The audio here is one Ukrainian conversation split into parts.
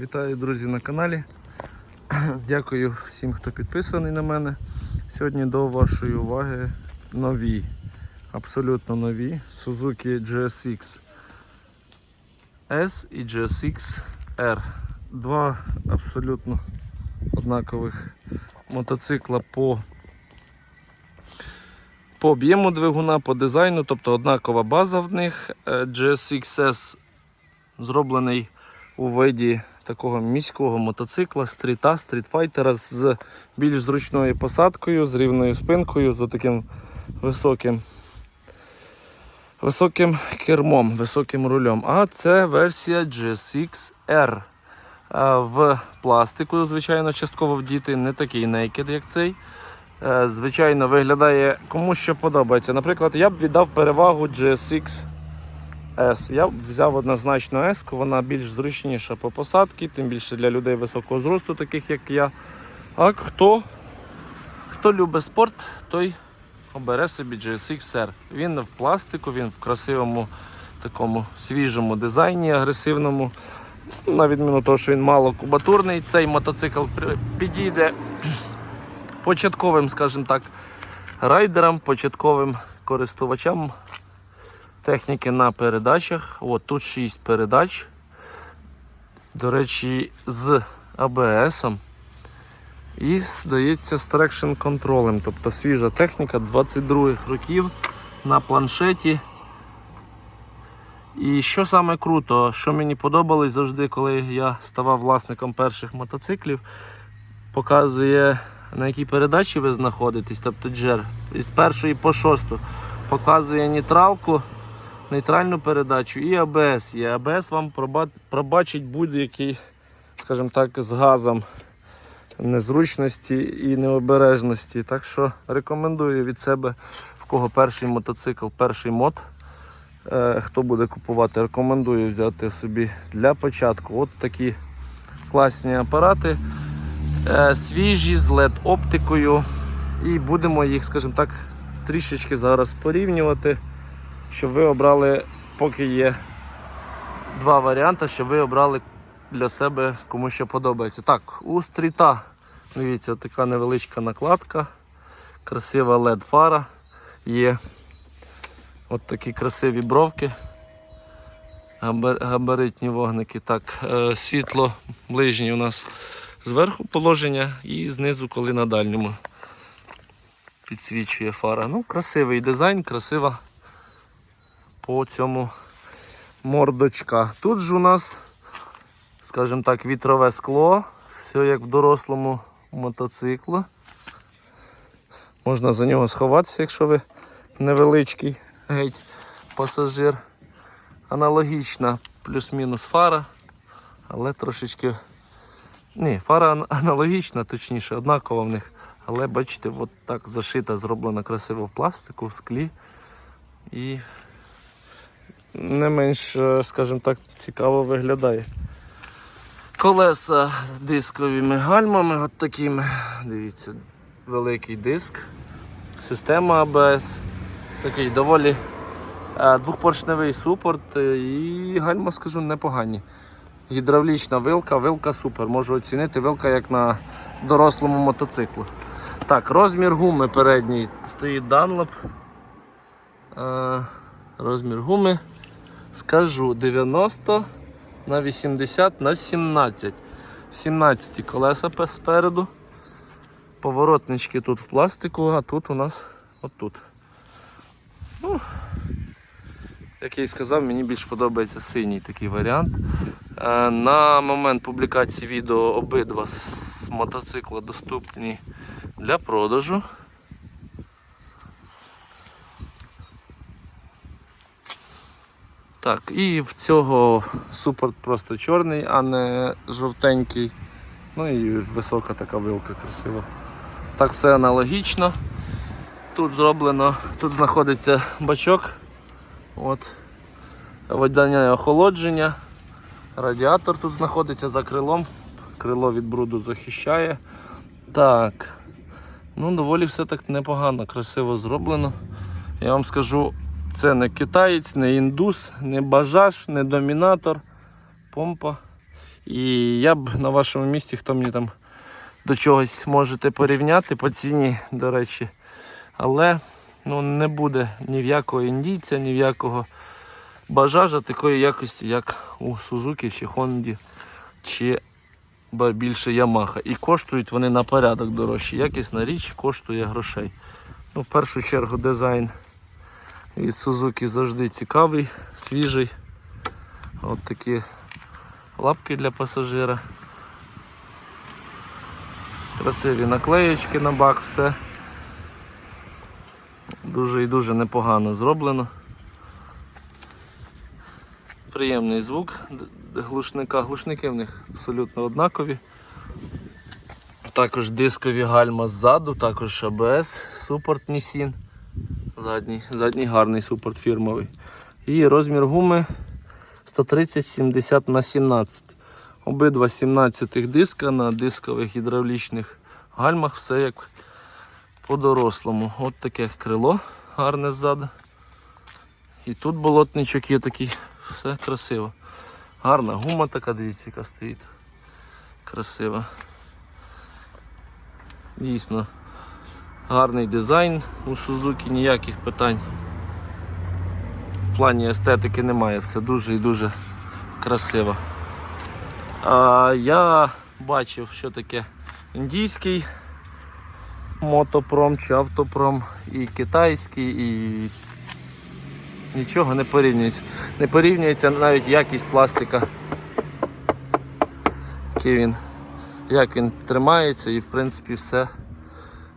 Вітаю, друзі, на каналі. Дякую всім, хто підписаний на мене. Сьогодні до вашої уваги нові, абсолютно нові Suzuki GSX S і GSX R. Два абсолютно однакових мотоцикла по, по об'єму двигуна, по дизайну, тобто однакова база в них. Е, GSX S зроблений у виді такого міського мотоцикла, стріта, стрітфайтера з більш зручною посадкою, з рівною спинкою, з таким високим високим кермом, високим рулем. А це версія GSX R. Е, В пластику, звичайно, частково вдіти, не такий naked, як цей. Е, Звичайно, виглядає кому що подобається. Наприклад, я б віддав перевагу GSX S. Я взяв однозначно S, вона більш зручніша по посадці, тим більше для людей високого зросту, таких як я. А хто, хто любить спорт, той обере собі GSX R. Він в пластику, він в красивому такому свіжому дизайні, агресивному. На відміну того, що він мало кубатурний, цей мотоцикл підійде початковим, скажімо так, райдерам, початковим користувачам техніки на передачах. От тут 6 передач. До речі, з АБС. І, здається, з трекшн контролем. Тобто свіжа техніка 22-х років на планшеті. І що саме круто, що мені подобалось завжди, коли я ставав власником перших мотоциклів, показує на якій передачі ви знаходитесь, тобто джер, із першої по шосту, показує нейтралку, нейтральну передачу і АБС є. АБС вам пробачить будь-який, скажімо так, з газом незручності і необережності. Так що рекомендую від себе, в кого перший мотоцикл, перший мод. Е, Хто буде купувати, рекомендую взяти собі для початку. От такі класні апарати, е, свіжі з LED оптикою. І будемо їх, скажімо так, трішечки зараз порівнювати, щоб ви обрали, поки є два варіанти, щоб ви обрали для себе кому що подобається. Так, у стріта, дивіться, така невеличка накладка, красива LED фара є. От такі красиві бровки. Габаритні вогники. Так, е, світло ближнє у нас зверху положення і знизу, коли на дальньому підсвічує фара. Ну, красивий дизайн, красива по цьому мордочка. Тут ж у нас, скажімо так, вітрове скло, все як в дорослому мотоциклу. Можна за нього сховатися, якщо ви невеличкий геть пасажир. Аналогічна плюс-мінус фара, але трошечки. Ні, фара аналогічна, точніше, однакова в них. Але бачите, от так зашита, зроблена красиво в пластику, в склі. І не менш, е, скажімо так, цікаво виглядає. Колеса дисковими гальмами, от такими. Дивіться, великий диск. Система ABS. Такий доволі е, двохпоршневий супорт е, і гальма, скажу, непогані. Гідравлічна вилка, вилка супер. Можу оцінити вилка як на дорослому мотоциклу. Так, розмір гуми передній стоїть Dunlop. Розмір гуми скажу 90 на 80 на 17. 17 колеса спереду. Поворотнички тут в пластику, а тут у нас отут. Ну, як я і сказав, мені більш подобається синій такий варіант. Е, На момент публікації відео обидва з з мотоцикла доступні для продажу. Так, і в цього супорт просто чорний, а не жовтенький. Ну і висока така вилка красива. Так все аналогічно. Тут зроблено, тут знаходиться бачок. От. Водяне охолодження. Радіатор тут знаходиться за крилом. Крило від бруду захищає. Так. Ну, доволі все так непогано, красиво зроблено. Я вам скажу, це не китаєць, не індус, не бажаж, не домінатор. Помпа. І я б на вашому місці, хто мені там до чогось можете порівняти по ціні, до речі. Але ну, не буде ні в якого індійця, ні в якого бажажа такої якості, як у Сузуки чи Хонді, чи більше Ямаха. І коштують вони на порядок дорожче. Якісна річ коштує грошей. Ну, в першу чергу дизайн від Suzuki завжди цікавий, свіжий. От такі лапки для пасажира. Красиві наклеєчки на бак, все. Дуже і дуже непогано зроблено. Приємний звук глушника. Глушники в них абсолютно однакові. Також дискові гальма ззаду, також АБС, супорт Nissin. Задній, задній гарний супорт фірмовий. І розмір гуми 130-70 на 17. Обидва 17 диска на дискових гідравлічних гальмах, все як по-дорослому. От таке крило гарне ззаду. І тут болотничок є такий, все красиво. Гарна гума така, дивіться, яка стоїть. Красива. Дійсно. Гарний дизайн у Suzuki, ніяких питань. В плані естетики немає, все дуже і дуже красиво. А, я бачив, що таке індійський мотопром чи автопром, і китайський, і нічого не порівнюється. Не порівнюється навіть якість пластика. Який він, як він тримається і в принципі все,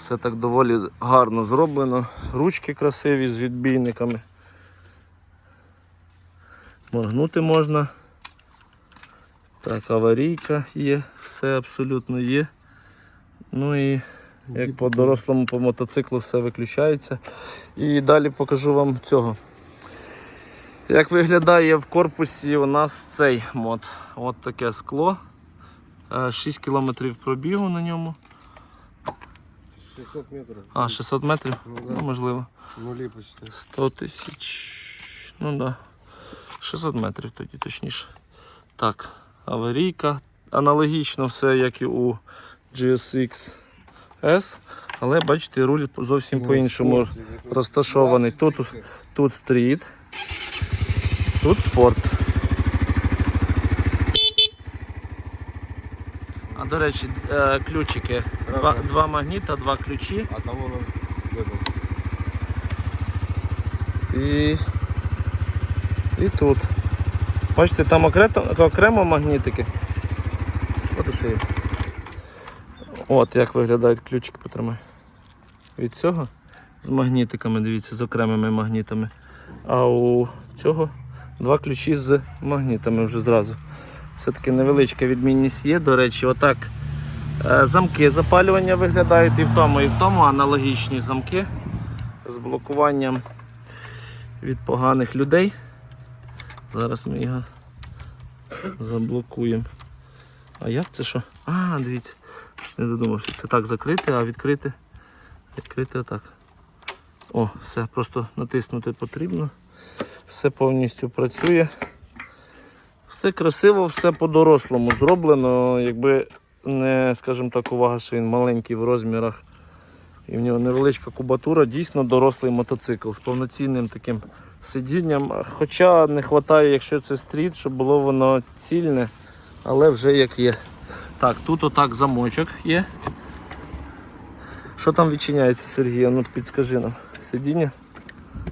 все так доволі гарно зроблено. Ручки красиві з відбійниками. Моргнути можна. Так, аварійка є, все абсолютно є. Ну і як по дорослому по мотоциклу все виключається. І далі покажу вам цього. Як виглядає в корпусі у нас цей мод. От таке скло. Е, 6 км пробігу на ньому. 600 метров. А, 600 метрів? Ну Ну, можливо. Нули почти. 100 тисяч. Ну да. 600 метрів тоді точніше. Так, аварійка. Аналогічно все, як і у GSX S. Але бачите, руль зовсім Ну, по-іншому розташований. Тут, тут стріт, тут спорт. А до речі, е, ключики. Два, два магніта, два ключі. А там воно. І, і тут. Бачите, там окремо, окремо магнітики. От ще є. От як виглядають ключики, потримай. Від цього з магнітиками, дивіться, з окремими магнітами. А у цього два ключі з магнітами вже зразу. Все-таки невеличка відмінність є. До речі, отак е, замки запалювання виглядають і в тому, і в тому аналогічні замки з блокуванням від поганих людей. Зараз ми його заблокуємо. А як це що? А, дивіться. Не додумав, що це так закрити, а відкрити. Відкрити отак. О, все, просто натиснути потрібно. Все повністю працює. Все красиво, все по-дорослому зроблено. Якби не, скажімо так, увага, що він маленький в розмірах. І в нього невеличка кубатура, дійсно дорослий мотоцикл з повноцінним таким сидінням. Хоча не вистачає, якщо це стріт, щоб було воно цільне, але вже як є. Так, тут отак замочок є. Що там відчиняється, Сергій? Ну підскажи нам. Сидіння.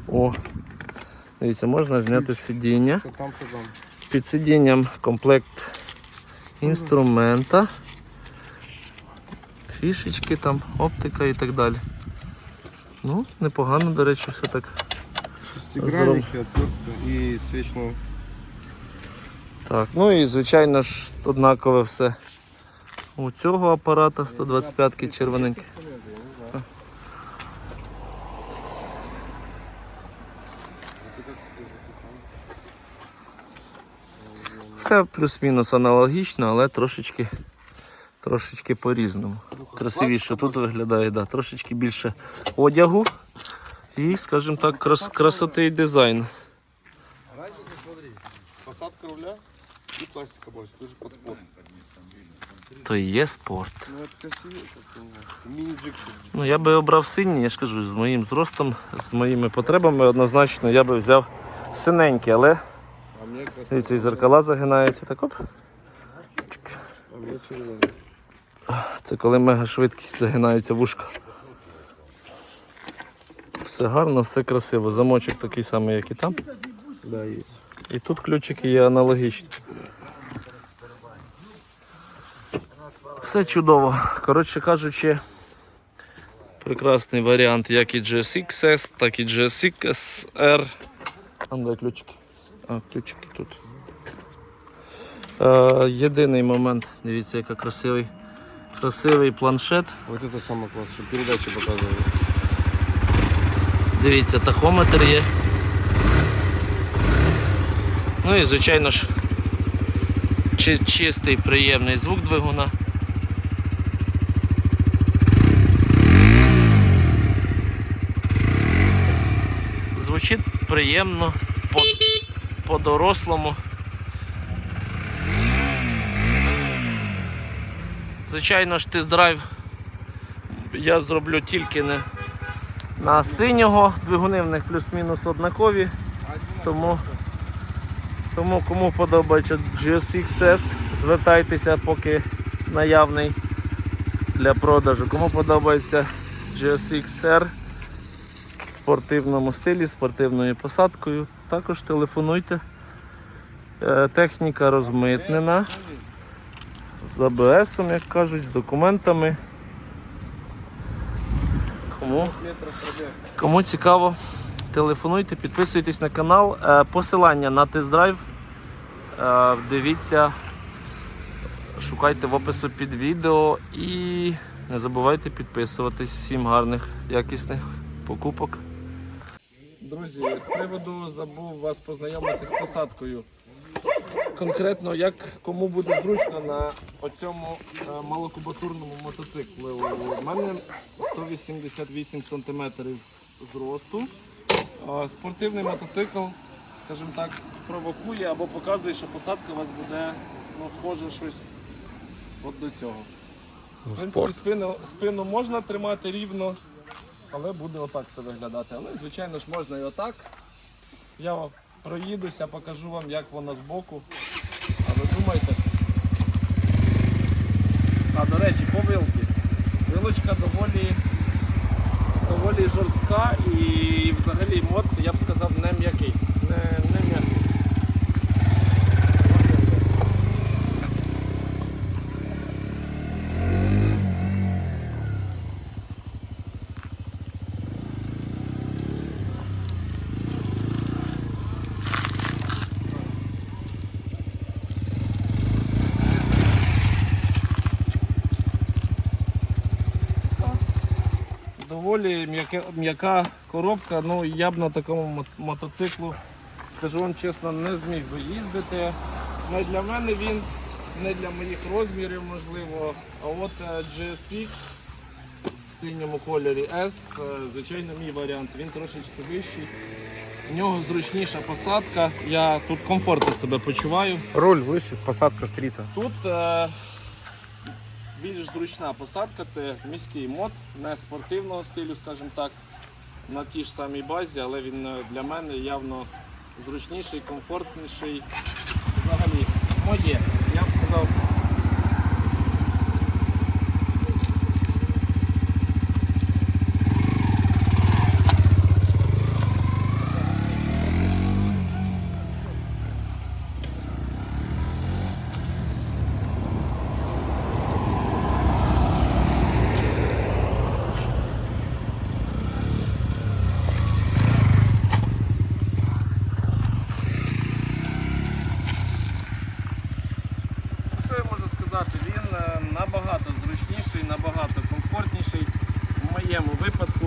О. Дивіться, можна зняти сидіння. Що там, що там. Під сидінням комплект інструмента, фішечки там, оптика і так далі. Ну, непогано, до речі, все так. Шестигранники, отвертка і свічну. Так, ну і звичайно ж однакове все. У цього апарата 125 червоненький. Все плюс-мінус аналогічно, але трошечки, трошечки по-різному. Красивіше тут виглядає, да, трошечки більше одягу і, скажімо так, крас, красоти і дизайн. Разница, смотри. Посадка руля И пластика больше, тоже под спорт. То і є спорт. Ну это красивее, как-то. Мини-джик. Ну, я би обрав синій, я ж кажу, з моїм зростом, з моїми потребами однозначно я би взяв синенький, але. Дивіться, і зеркала загинаються. Так оп. Це коли мега швидкість загинається вушка. Все гарно, все красиво. Замочок такий самий, як і там. І тут ключики є аналогічні. Все чудово. Коротше кажучи, прекрасний варіант як і GSXS, так і GSXR. Там де ключики. А, ключики тут. Е, єдиний момент, дивіться, який красивий. Красивий планшет. Вот это самое классное, что передачи показывают. Дивіться, тахометр є. Ну і звичайно ж чи- чистий приємний звук двигуна. Звучить приємно, по-дорослому. Звичайно ж, тест-драйв я зроблю тільки не на синього. Двигуни в них плюс-мінус однакові. Тому, тому кому подобається GSXS, звертайтеся, поки наявний для продажу. Кому подобається GSXR спортивному стилі, спортивною посадкою, також телефонуйте. Е, Техніка розмитнена. З АБС, як кажуть, з документами. Кому? Кому цікаво, телефонуйте, підписуйтесь на канал. Е, Посилання на тест-драйв. е, Дивіться, шукайте в опису під відео і не забувайте підписуватись. Всім гарних, якісних покупок. Друзі, з приводу забув вас познайомити з посадкою. Конкретно, як кому буде зручно на оцьому е, малокубатурному мотоциклу. У мене 188 см зросту. Е, Спортивний мотоцикл, скажімо так, провокує або показує, що посадка у вас буде ну, схоже щось от до цього. В принципі, спину, спину можна тримати рівно, але буде отак це виглядати. Але, звичайно ж, можна і отак. Я проїдуся, покажу вам, як воно збоку. А ви думаєте? А, до речі, по вилки. Вилочка доволі, доволі жорстка і взагалі мод, я б сказав, не м'який. Не, не м'який. Доволі м'яка коробка. Ну я б на такому мотоциклу, скажу вам чесно, не зміг би їздити. Не для мене він, не для моїх розмірів, можливо. А от е, GSX в синьому кольорі S, е, звичайно, мій варіант. Він трошечки вищий. У нього зручніша посадка. Я тут комфортно себе почуваю. Руль выше, посадка стрита. Тут е, більш зручна посадка, це міський мод, не спортивного стилю, скажімо так, на тій ж самій базі, але він е, для мене явно зручніший, комфортніший. Взагалі, моє, я б сказав. Що я можу сказати? Він е, набагато зручніший, набагато комфортніший. В моєму випадку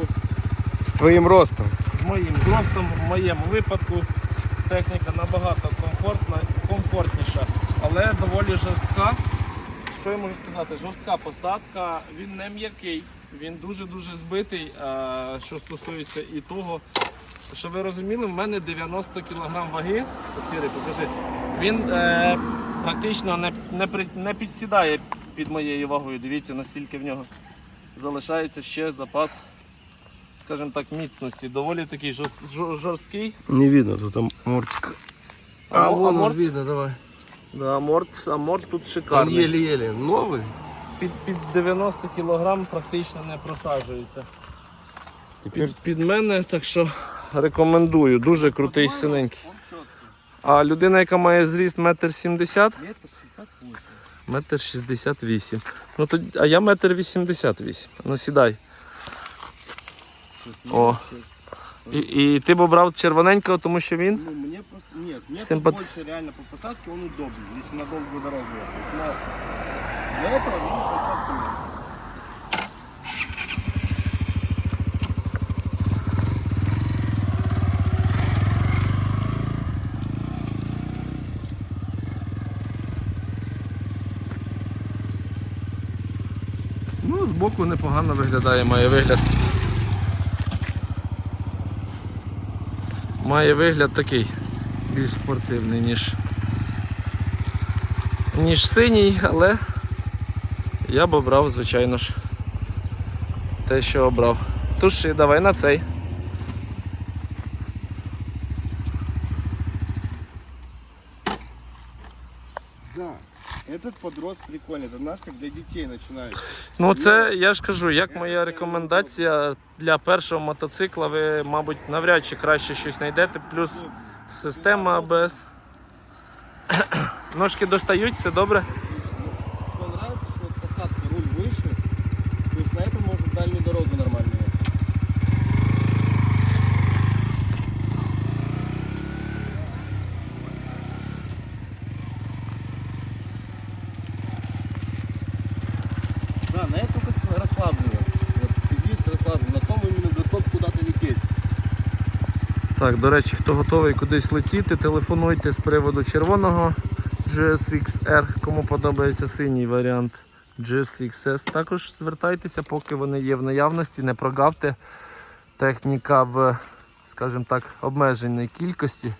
С твоим ростом. з моїм зростом, в моєму випадку техніка набагато комфортна, комфортніша, але доволі жорстка. Що я можу сказати? Жорстка посадка, він не м'який, він дуже-дуже збитий. Що стосується і того, що ви розуміли, в мене 90 кг ваги. Сірий, покажи. Він е, практично не, не, не підсідає під моєю вагою. Дивіться, наскільки в нього залишається ще запас, скажімо так, міцності. Доволі такий жорст, жорсткий. Не видно, тут там мортик. А, вон он видно, давай. Да, аморт, аморт тут шикарний. еле-еле. Новый? Під, під 90 кг практично не просаджується. Теперь Під, під мене, так що рекомендую. Дуже крутий синенький. А людина, яка має зріст 1,70 м, метр 68. Ну, то, а я метр 88. Ну сідай. О. І, і ти б обрав червоненького, тому що він. Ну, мені просто... Ні, мені Симпат- тут реально по посадці він удобний, якщо на довгу дорогу. Но для цього він он четко збоку непогано виглядає, має вигляд. Має вигляд такий більш спортивний, ніж, ніж синій, але я б обрав, звичайно ж, те, що обрав. Туши, давай на цей. Да, этот подрос прикольный. Это наш как для детей начинает. Ну, це я ж кажу, як моя рекомендація для першого мотоцикла, ви, мабуть, навряд чи краще щось знайдете. Плюс система ABS. Ножки достають, все добре. Так, до речі, хто готовий кудись летіти, телефонуйте з приводу червоного GSX-R, кому подобається синій варіант GSX-S. Також звертайтеся, поки вони є в наявності, не прогавте. Техніка в, скажімо так, обмеженій кількості.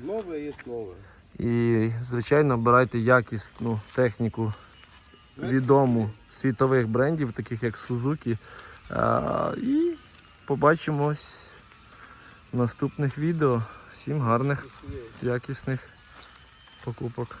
Новое есть новое. І, звичайно, обирайте якісну техніку відому світових брендів, таких як Suzuki. А, і побачимось наступних відео. Всім гарних, якісних покупок.